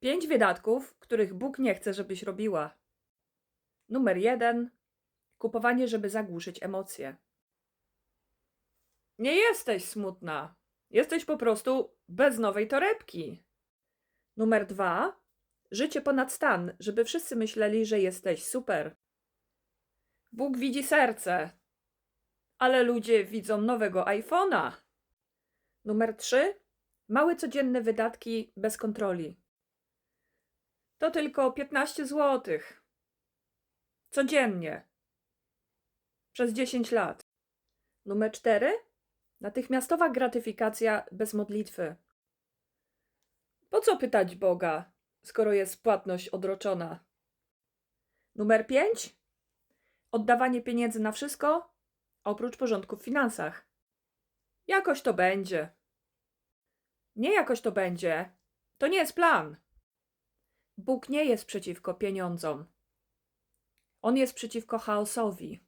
Pięć wydatków, których Bóg nie chce, żebyś robiła. Numer jeden. Kupowanie, żeby zagłuszyć emocje. Nie jesteś smutna. Jesteś po prostu bez nowej torebki. Numer dwa. Życie ponad stan, żeby wszyscy myśleli, że jesteś super. Bóg widzi serce, ale ludzie widzą nowego iPhone'a. Numer trzy. Małe codzienne wydatki bez kontroli. To tylko 15 zł. Codziennie. Przez 10 lat. Numer 4. Natychmiastowa gratyfikacja bez modlitwy. Po co pytać Boga, skoro jest płatność odroczona? Numer 5. Oddawanie pieniędzy na wszystko, oprócz porządku w finansach. Jakoś to będzie. Nie jakoś to będzie. To nie jest plan. Bóg nie jest przeciwko pieniądzom. On jest przeciwko chaosowi.